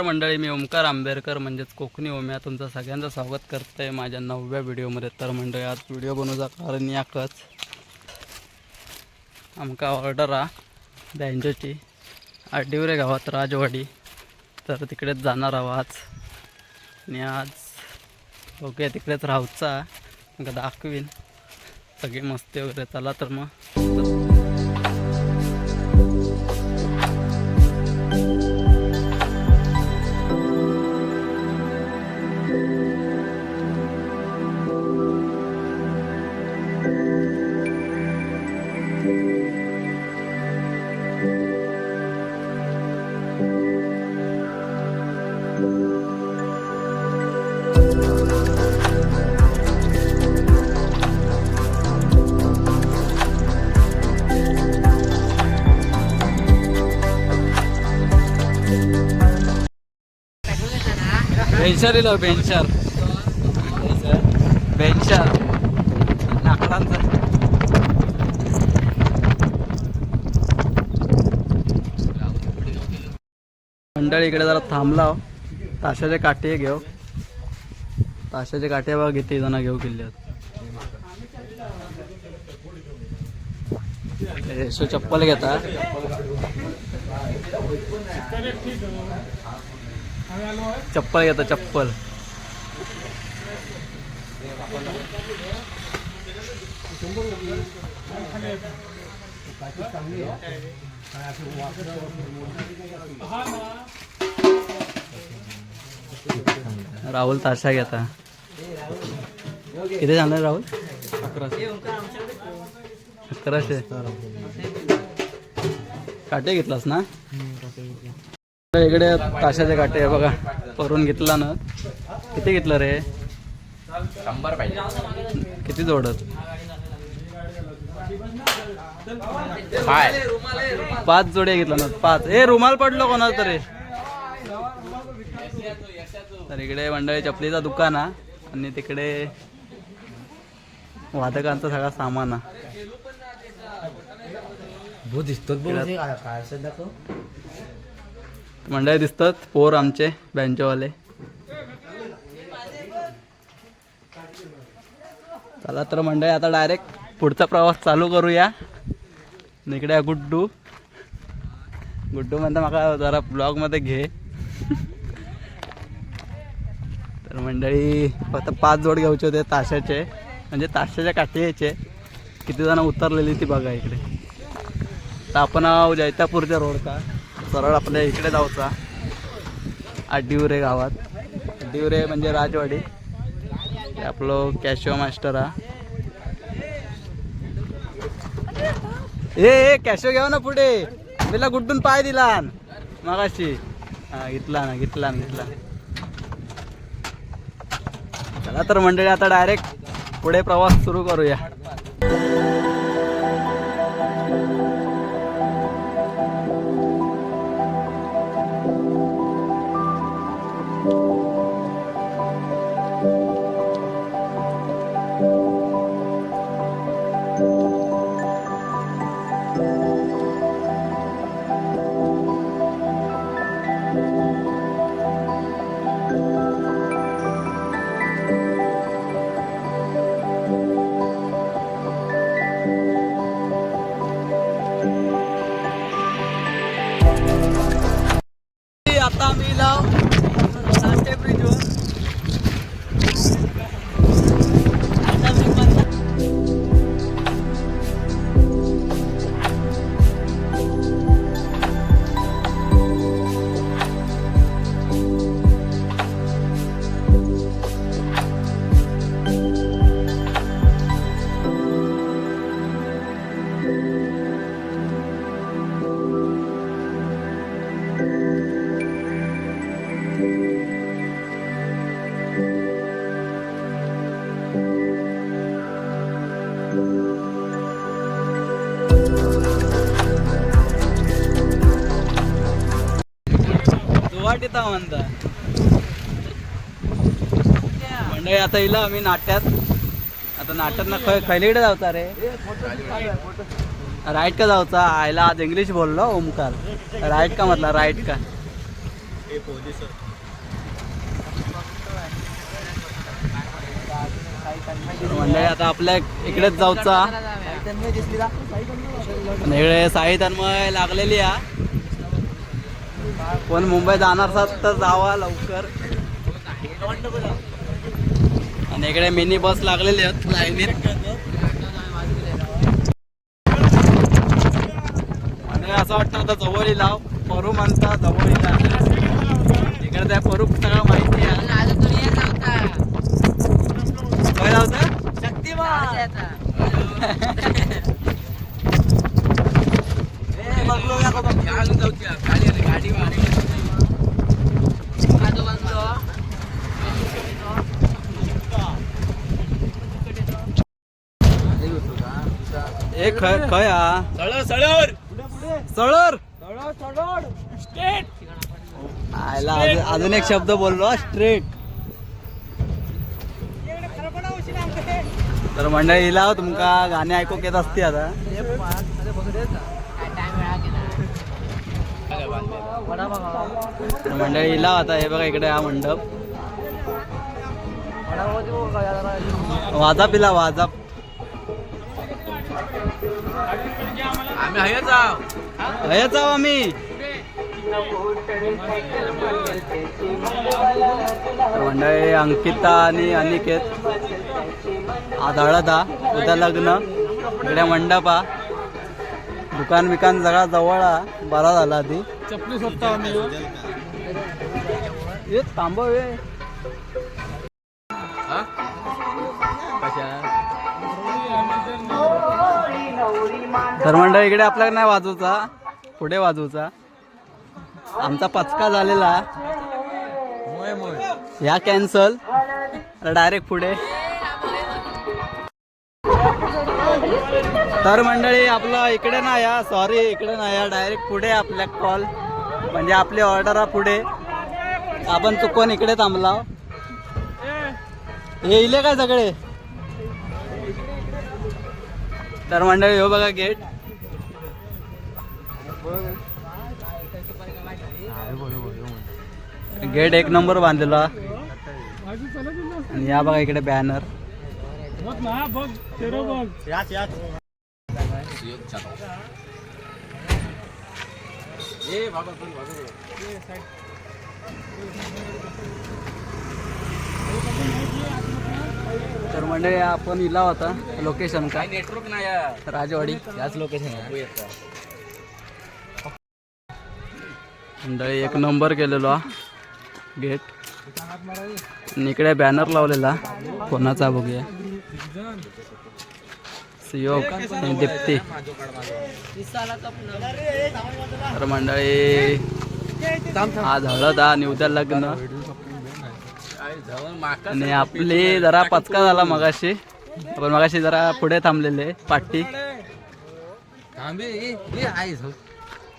तर नमस्कार मंडळी मी ओमकार आंबेडकर म्हणजेच कोकणी ओम्या. तुमचं सगळ्यांचं स्वागत करत आहे माझ्या नवव्या व्हिडिओमध्ये. तर मंडळी आज व्हिडिओ बनवचा कारण याकच आमका ऑर्डर हा बँजोची आडिवरे गावात राजवाडी. तर तिकडेच जाणार आहो आज. आणि आज ओके तिकडेच राहूचा. दाखवीन. सगळी मस्ती वगैरे चला तर मग. बेंचर बेंचार बेंचार बेंचर मंडळी इकडे जरा थांबला ताशाचे काटे घेऊ ताशाचे काटे बघा किती जण घेऊ किल्ल्यात. चप्पल घेता. चप्पल घेता चप्पल. राहुल ताशा घेता. किती जाणार राहुल? अकराशे. अकराशे काटे घेतलास ना? इकडे ताशाचे काटे आहे बघा. करून घेतला ना. किती घेतलं रे? शंभर पाहिजे. किती जोडत? पाच जोड्या घेतला ना. पाच. ए रुमाल पडलो कोणाला तरी. तर इकडे मंडळी चपलीचा दुकान हा आणि तिकडे वादकांचा सगळा सामान हा भू दिसतो मंडळी दिसतात पोर आमचे बँचोवाले. चला तर मंडळी आता डायरेक्ट पुढचा प्रवास चालू करूया. आणि इकडे गुड्डू. गुड्डू म्हणता माका जरा ब्लॉगमध्ये घे. तर मंडळी फक्त पाच जोड घ्यायचे होते ताशाचे. म्हणजे ताशाच्या काठी यायचे. किती जण उतरलेली ती बघा इकडे. तर आपण आहो जैतापूरच्या रोड का सरळ आपल्या इकडे जाऊचा. आडिवरे गावात. आडिवरे म्हणजे राजवाडी. आपलो आपलं कॅशिओ मास्टर हा. ए कॅशिओ घ्याव ना पुढे. तिला गुड्डून पाय दिला मगाशी. हा घेतला ना घेतला ना घेतला चला तर मंडळी आता डायरेक्ट पुढे प्रवास सुरू करूया. गुवाहाटीता म्हणता. मंडळी आता इला आम्ही नाट्यात. आता नाट्यात ना खय खयलीकडे जावचा रे. राईट का जाऊचा? आयला आज इंग्लिश बोललो ओमकार. राईट का म्हटला? राईट का? मंडळी आता आपल्या इकडेच जाऊचा. आणि इकडे साई तन्मय लागलेली हा कोण मुंबई जाणार असाल तर जावा लवकर. आणि इकडे मिनी बस लागलेली आहेत लाईनीत. आणि असं वाटतं आता जवळी लाव परू म्हणता जवळीला इकडे त्या परू सगळं माहिती आहे. काय लावतं ए खय खय. हा सळर. आयला अजून- अजून एक शब्द बोललो स्ट्रेट. तर मंडळीला तुमका गाणे ऐकूक येत असते आता. तर मंडळीला आता हे बघा इकडे हा मंडप. वाजा पिला वाजा आम्ही हयच आहो हया जाऊ आम्ही. मंडळी अंकिता आणि अनिकेत हा उद्या लग्न इकडे मंडप हा. दुकान बिकान सगळा जवळ हा बरा झाला आधी. चपली स्वतः आम्ही. ये थांबव ये तर मंडळ इकडे आपल्याला नाही वाजवचा पुढे वाजवचा आमचा पचका झालेला. ह्या कॅन्सल डायरेक्ट पुढे. तर मंडळी आपलं इकडे नाही या सॉरी इकडे नाही या डायरेक्ट पुढे आपल्या कॉल म्हणजे आपली ऑर्डर पुढे. आपण चुकून इकडे थांबला हे इले काय सगळे? तर मंडळी हो बघा गेट गेट एक नंबर बांधलेला. आणि या बघा इकडे बॅनर बघ ना बघ बघ. ए बाबा तर मंडळी आपण इला होता लोकेशन काय नेटवर्क नाही यार. राजवाडी. याच लोकेशन आहे. मंडळी एक नंबर केलेलो हा. गेट. इकडे बॅनर लावलेला. कोणाचा बघूया. सियोग आणि दीप्ती. तर मंडळी आज हळद आणि उद्या लग्न. आणि आपली जरा पचका झाला मगाशी. आपण मगाशी जरा पुढे थांबलेले पाठी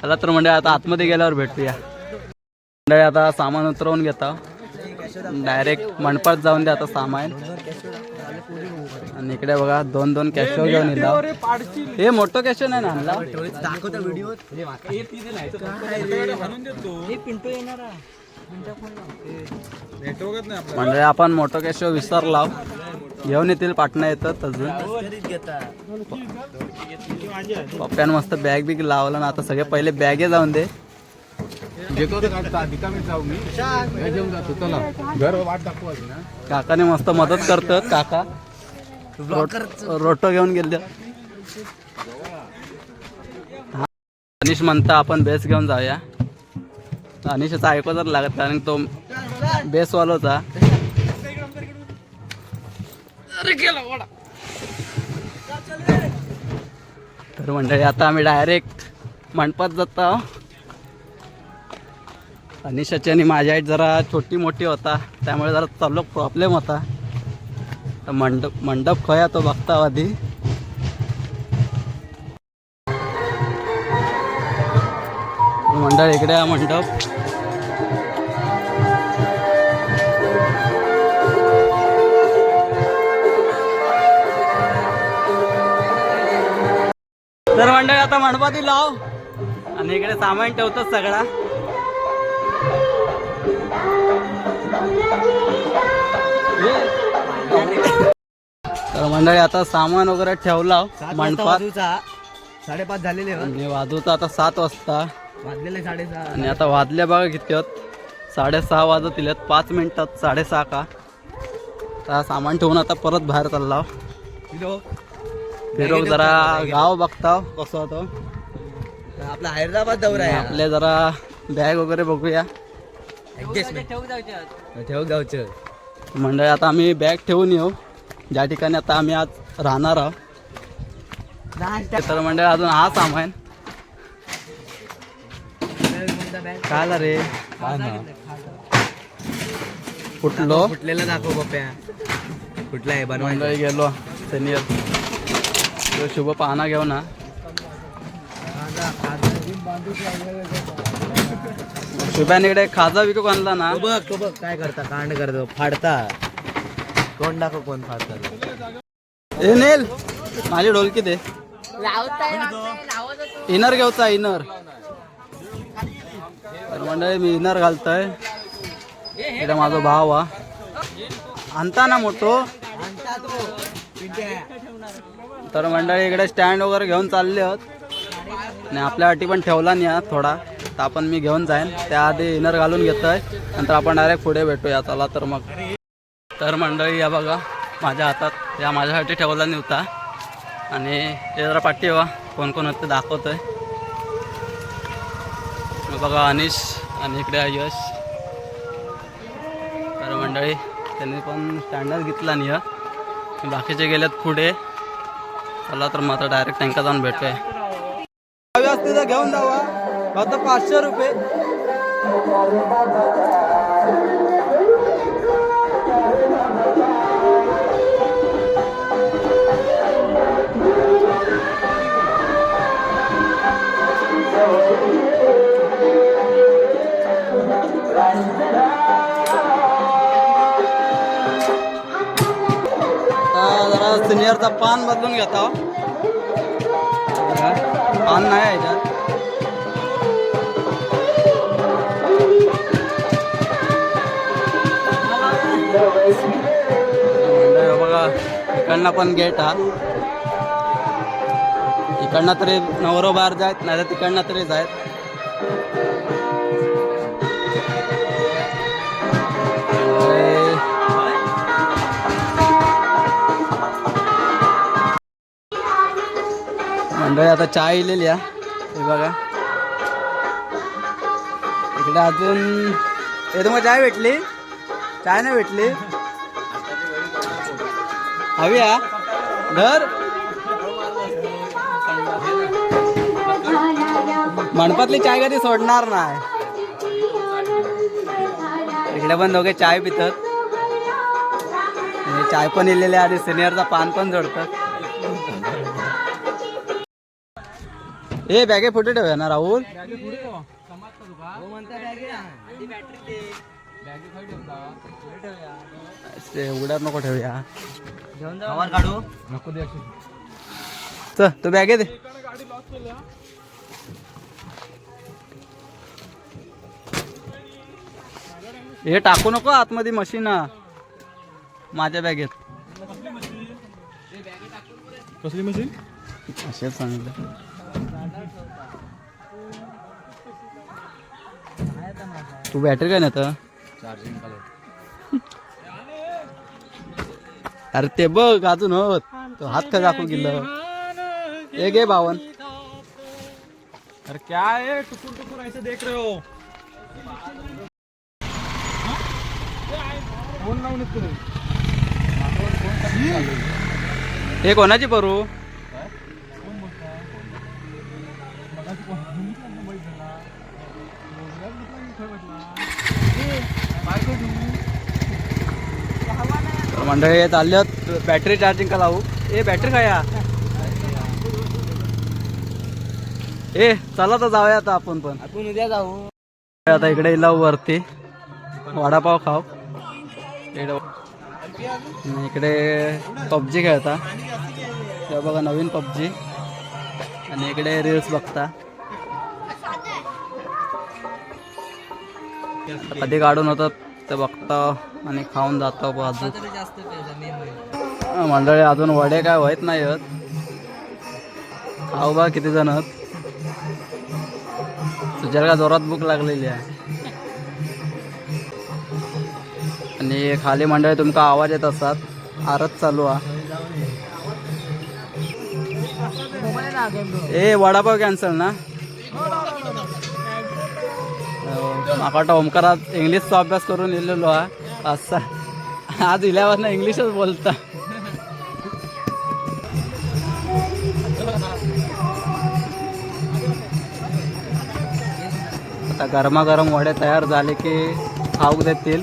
चला तर म्हणजे आता आतमध्ये गेल्यावर भेटूया. मंडळी आता सामान उतरवून घेता डायरेक्ट मंडपात जाऊन द्या आता सामान. आणि इकडे बघा दोन दोन कॅशो घेऊन येतात हे मोठं कॅशो नाही ना आणला? म्हणजे आपण मोठं कॅशो विसरला घेऊन येतील पाटणा येतात अजून. पप्प्यान मस्त बॅग बिग लावला ना आता सगळे पहिले बॅगे जाऊन दे. घर वाट काकाने मस्त मदत करतात काका. रोटो घेऊन गेले. हा. अनिश म्हणता आपण बेस घेऊन जाऊया. अनिशचा ऐकू जर लागत कारण तो बेसवालोचा. तर मंडळी आता आम्ही डायरेक्ट मंडपात जातो. अनिशाची आणि माझी हाईट जरा छोटी मोठी होता. त्यामुळे जरा चाललो प्रॉब्लेम होता. तर मंडप मंडप खया तो बघता आधी. मंडळ इकडे हा मंडप. तर मंडळी आता मंडपाती लाव आणि इकडे सामान ठेवतोच सगळा. मंडळी आता सामान वगैरे ठेवला मंडपात. साडेपाच झालेले आणि वाजवतं आता सात वाजता. वाजलेले साडेसहा. आणि आता वाजल्या बघा किती आहेत. साडेसहा वाजतील आहेत. पाच मिनिटात साडेसहा का? आता सामान ठेवून आता परत बाहेर चालला फिरोक जरा गाव बघता कसं होतं. आपला हैदराबाद दौरा आणि आपले जरा बॅग वगैरे बघूया. ठेव गावचं मंडळी आता आम्ही बॅग ठेवून येऊ. ज्या ठिकाणी आता आम्ही आज राहणार आहोत तर मंडळी अजून हा सामान. आला रे. कुठलो फुटलेला दाखव पप्प्या कुठला आहे बनवायला. मंडळी गेलो. सिनियर तो शुभ पाहना घेऊ ना शुभ्याने इकडे खाजा विकू आणला ना. बघ तो बघ काय करता कांड करतो. फाडता. कोण दाखव कोण ए नेल माझी ढोलकी दे इनर घेऊचा इनर. तर मंडळी मी इनर घालतोय. इकडे माझा भाव हा. आणता ना मोठो. तर मंडळी इकडे स्टँड वगैरे घेऊन चालले आहोत. आणि आपल्यासाठी पण ठेवला नाही हा थोडा. तर आपण मी घेऊन जाईन. त्याआधी इनर घालून घेतोय. नंतर आपण डायरेक्ट पुढे भेटूया. चला तर मग. तर मंडळी या बघा माझ्या हातात या माझ्यासाठी ठेवला नव्हता. आणि हे जरा पाठी वा कोण कोण होते दाखवतो आहे बघा अनिश आणि इकडे यश. तर मंडळी त्यांनी पण स्टँडच घेतला नाही बाकीचे गेलेत पुढे. चला तर मात्र आता डायरेक्ट टँका जाऊन भेटतोय हवी असते तर घेऊन जावा फक्त पाचशे रुपये. सिनियरचा पान बदलून घेता पान नाही आहे इकडनं पण गेट हा. इकडनं तरी नवरो बाहेर जायत नाही तर तिकडनं तरी जायत. मंडळी, आता चहा इलेली आहे हे बघा. इकडे अजून हे तुम्हाला चाय भेटली? चाय नाही भेटली? हवी हा घर मनपातली चाय कधी सोडणार नाही. इकडे पण दोघे चाय पितात. चाय पण इलेले आणि सिनियरचा पान पण जोडतात. ए बॅगे फोटो ठेवूया ना राहुल? उघड्यात नको ठेवूया. काढू? चल तू बॅगे दे. हे टाकू नको आतमध्ये मशीन. माझ्या बॅगेत कसली मशीन? असेच सांगितलं. तू बॅटरी काय नेतं? चार्जिंग अरे ते बघ अजून होत तो हात का दाखवून गेलं? हे घे बावन. अरे क्या है? टुकुर टुकुर ऐसे देख रहे हो. फोन लावून हे कोणाची परू? मंडळी चालले बॅटरी चार्जिंग का लावू ए बॅटरी काय या ए चला तर जाऊया आता आपण पण. आपण उद्या जाऊ. आता इकडे इला वरती. वडापाव खाऊ. इकडे पबजी खेळता. तेव्हा बघा नवीन पबजी. आणि इकडे रील्स बघता. कधी काढून होतात ते बघता आणि खाऊन जातो बाजू मंडळी अजून वडे काय व्हायत नाही आहेत खाऊ बा किती जण तुझ्या का जोरात भूक लागलेली आहे. आणि खाली मंडळी तुमका आवाज येत असतात. आरत चालू आहे ए वडापाव कॅन्सल ना? हो, वाटतं ओमकारात इंग्लिशचा अभ्यास करून येलेलो हा. आज इल्यावर इंग्लिशच बोलता. आता गरमागरम वडे तयार झाले की खाऊक देतील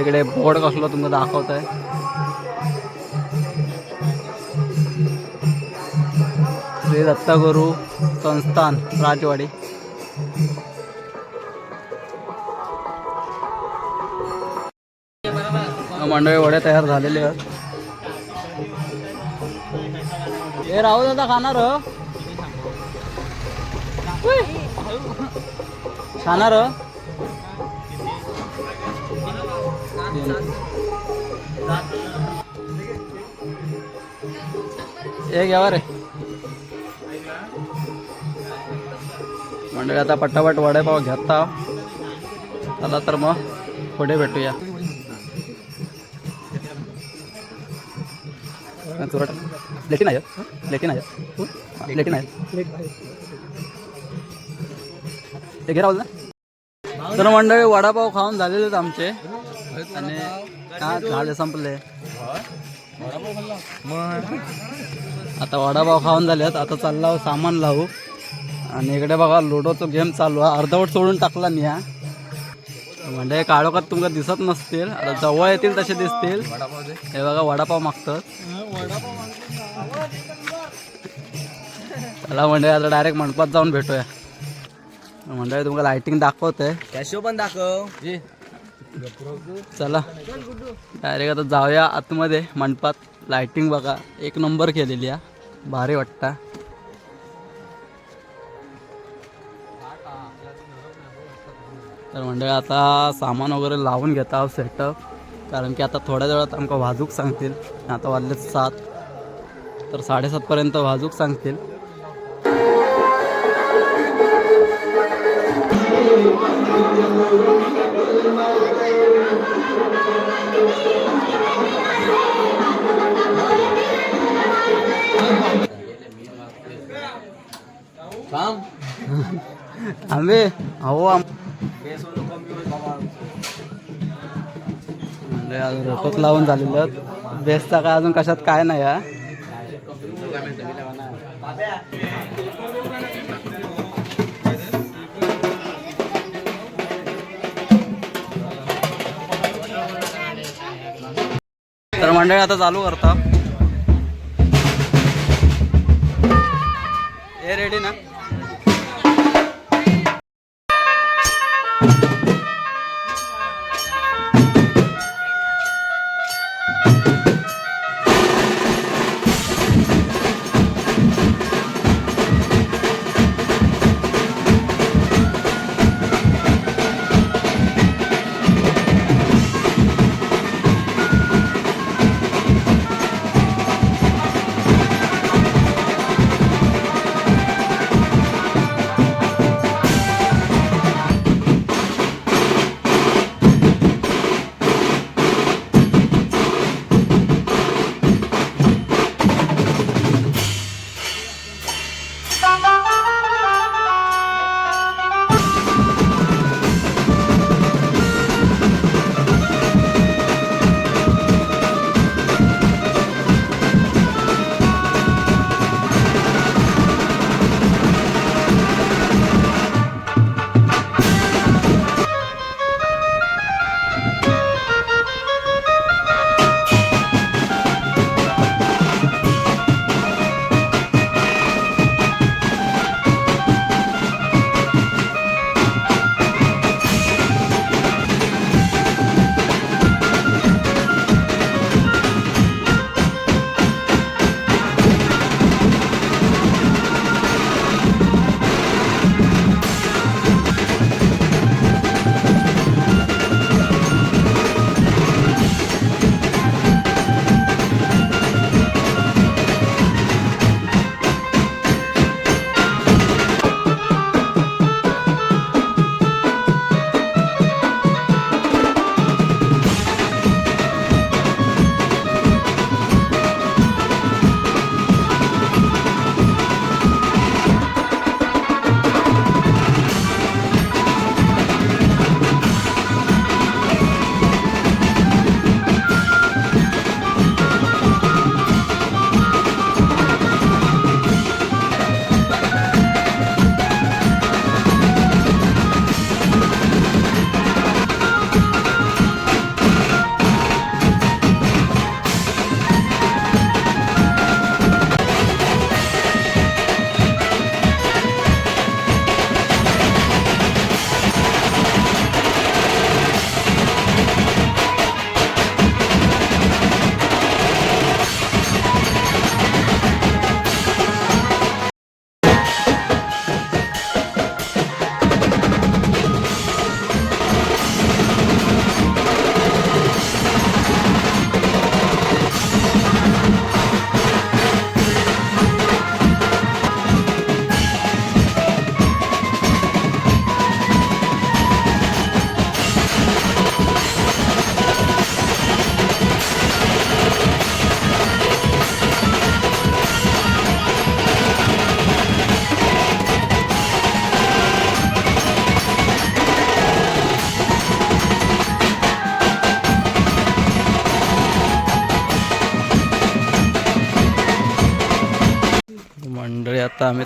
इकडे बोर्ड कसलो तुम्हाला दाखवत आहे श्री दत्तगुरु संस्थान राजवाडी. मंडळी वडे तयार झालेले आहेत. हे राहू दादा खाणार हो? खाणार हे? एक यावर रे मंडळी आता पटापट वडेपाव घेता आला तर मग पुढे भेटूया. तुरट प्लेटी नाही प्लेटी नाही प्लेटी नाही ते घे ना. तर मंडळी वडापाव खाऊन झालेले आहेत आमचे. आणि का झाले संपले? आता वडापाव खाऊन झालेत आता चालला हो सामान लावू. आणि इकडे बघा लुडोचा गेम चालू आहे. अर्धवट सोडून टाकला मी हा. म्हणजे काळोखात तुमका दिसत नसतील. आता जवळ येतील तसे दिसतील. हे बघा वडापाव मागतात. चला म्हणजे आता डायरेक्ट मंडपात जाऊन भेटूया. म्हणजे तुम्हाला लाइटिंग दाखवते कॅशो पण दाखव. चला. डायरेक्ट आता जाऊया आतमध्ये मंडपात. लाइटिंग बघा. एक नंबर केलेली आहे. भारी वाटतं. तर म्हणजे आता सामान वगैरे लावून घेता आहोत सेटअप कारण की आता थोड्या वेळात आमका वाजूक सांगतील. आता वाजलेत सात. तर साडेसातपर्यंत वाजूक सांगतील. आंबे अहो आम लावून झालेलं आहेत. बेसचा काय अजून कशात काय नाही हा तर मंडळी आता चालू करता. हे रेडी ना?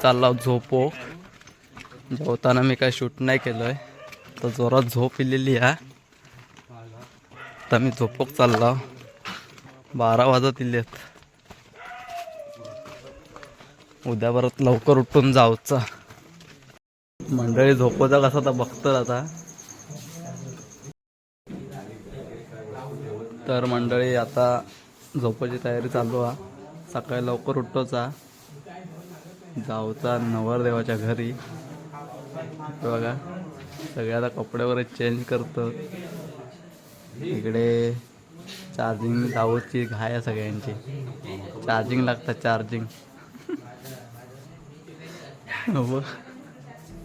चाललो झोपो. जेवताना मी काय शूट नाही केलं आहे तर जोरात झोप इलेली आहे. आता मी झोपोक चाललो. बारा वाजत इलेत. उद्या परत लवकर उठून जाऊचा. मंडळी झोपवता कसा तर बघतं आता. तर मंडळी आता झोपायची तयारी चालू आहे. सकाळी लवकर उठतोचा जाऊचा नवरदेवाच्या घरी. बघा सगळ्याला कपडे वगैरे चेंज करतो इकडे चार्जिंग जाऊची घाय आहे सगळ्यांची. चार्जिंग लागतात चार्जिंग